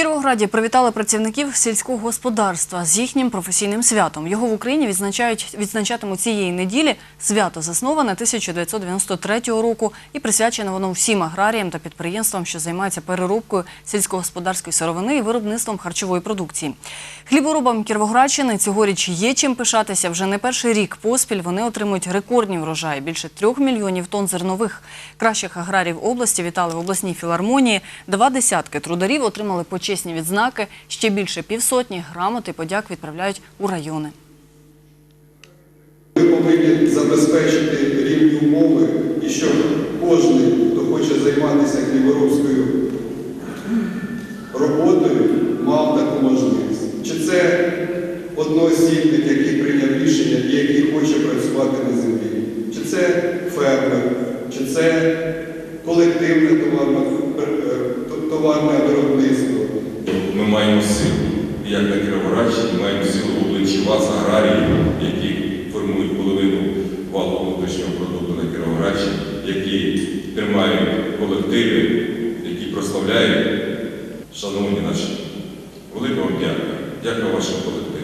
Кіровограді привітали працівників сільського господарства з їхнім професійним святом. Його в Україні відзначають відзначатимуть цієї неділі. Свято засноване 1993 року і присвячене воно всім аграріям та підприємствам, що займаються переробкою сільськогосподарської сировини і виробництвом харчової продукції. Хліборобам Кіровоградщини цьогоріч є чим пишатися. Вже не перший рік поспіль вони отримують рекордні врожаї більше трьох мільйонів тонн зернових. Кращих аграрів області вітали в обласній філармонії. Два десятки трударів отримали почесні відзнаки. Ще більше півсотні грамоти подяк відправляють у райони. Ми повинні забезпечити рівні умови і щоб кожен, хто хоче займатися хліборобською роботою, мав таку можливість. Чи це одноосібник, який прийняв рішення і який хоче працювати на землі, чи це фермер, чи це колективне е, товарне виробництво. Ми маємо силу, і як на Кіровоградщині, маємо силу в обличчі вас, аграріїв, які формують половину валового внутрішнього продукту на Кіровоградщині, які тримають колективи, які прославляють, шановні наші. Велика вам дякую. Дякую вашим колективам.